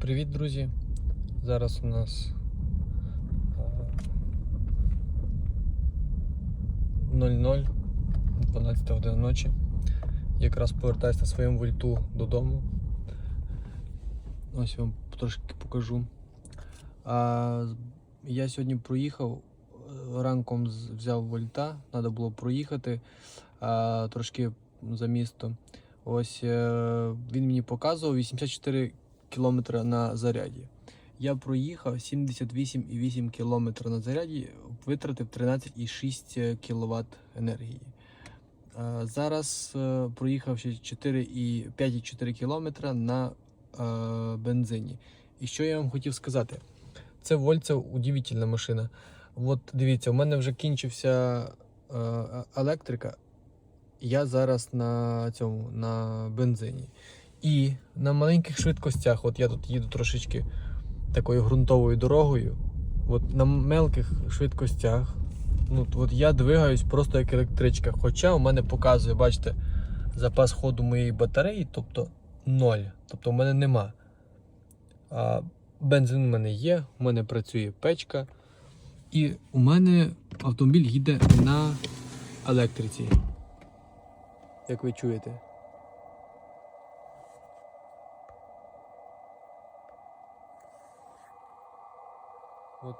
Привіт, друзі! Зараз у нас е, 00, 12 година ночі. Якраз повертаюся на своєму вольту додому. Ось вам трошки покажу. А, я сьогодні проїхав, е, ранком взяв вольта, треба було проїхати а, трошки за місто. Ось е, він мені показував 84 кілометри на заряді. Я проїхав 78,8 км на заряді, витратив 13,6 кВт енергії. Е, Зараз е, проїхав ще 4 і 5,4 км на е, бензині. І що я вам хотів сказати? Це Вольт, удивительна машина. От дивіться, у мене вже кінчився е, електрика. Я зараз на цьому на бензині. І на маленьких швидкостях, от я тут їду трошечки такою ґрунтовою дорогою. От на мелких швидкостях, ну от я двигаюсь просто як електричка. Хоча у мене показує, бачите, запас ходу моєї батареї, тобто ноль. Тобто у мене нема. А бензин у мене є, у мене працює печка. І у мене автомобіль їде на електриці. Як ви чуєте. От.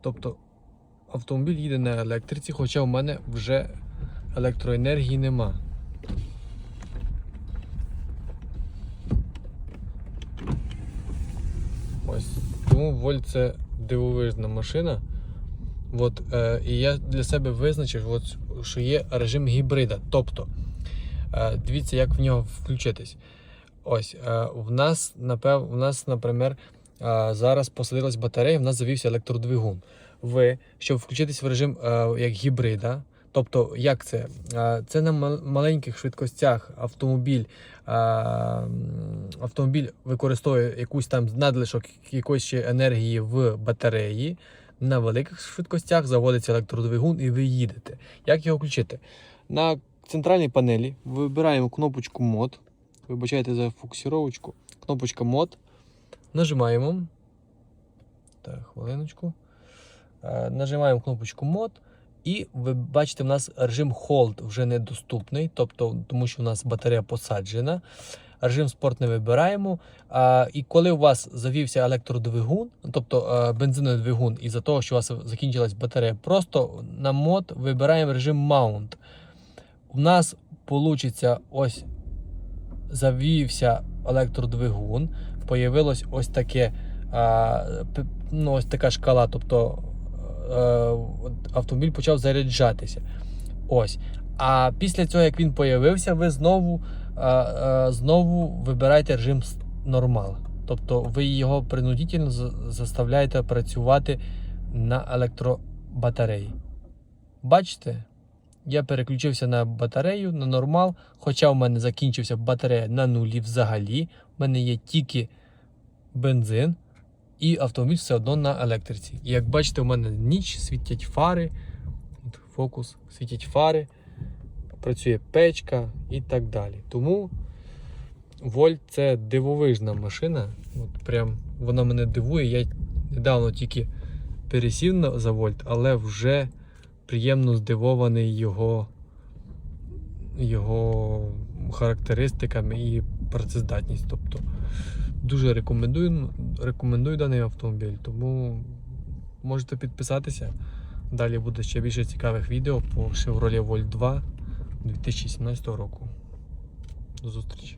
Тобто автомобіль їде на електриці, хоча в мене вже електроенергії нема. Ось. Тому Вольт це дивовижна машина. От, е, і я для себе визначив, от, що є режим гібрида. Тобто, е, дивіться, як в нього включитись. Ось, е, в нас, напев, в нас, наприклад, зараз посадилась батарея, в нас завівся електродвигун. Ви, щоб включитись в режим е, як гібрида, тобто, як це? Це на маленьких швидкостях автомобіль, автомобіль використовує якусь там надлишок якоїсь ще енергії в батареї. На великих швидкостях заводиться електродвигун і ви їдете. Як його включити? На центральній панелі вибираємо кнопочку мод. Вибачайте за фокусировочку. Кнопочка мод. Нажимаємо. Так, хвилиночку. Е, Нажимаємо кнопочку мод. І ви бачите, в нас режим Hold вже недоступний, тобто, тому що у нас батарея посаджена. Режим спорт не вибираємо. А, і коли у вас завівся електродвигун, тобто е, бензиновий двигун, із-за того, що у вас закінчилась батарея, просто на мод вибираємо режим Mount. У нас вийде ось завівся електродвигун, появилось ось таке, ну, ось така шкала, тобто е, автомобіль почав заряджатися. Ось. А після цього, як він появився, ви знову, знову вибираєте режим нормал. Тобто ви його принудительно заставляєте працювати на електробатареї. Бачите? Я переключився на батарею, на нормал, хоча в мене закінчився батарея на нулі взагалі. У мене є тільки бензин, і автомобіль все одно на електриці. І як бачите, у мене ніч світять фари, фокус, світять фари, працює печка і так далі. Тому Вольт це дивовижна машина. От прям вона мене дивує. Я недавно тільки пересів за Вольт, але вже приємно здивований його, його характеристиками і працездатність. Тобто дуже рекомендую, рекомендую даний автомобіль, тому можете підписатися. Далі буде ще більше цікавих відео по Chevrolet Volt 2 2017 року. До зустрічі!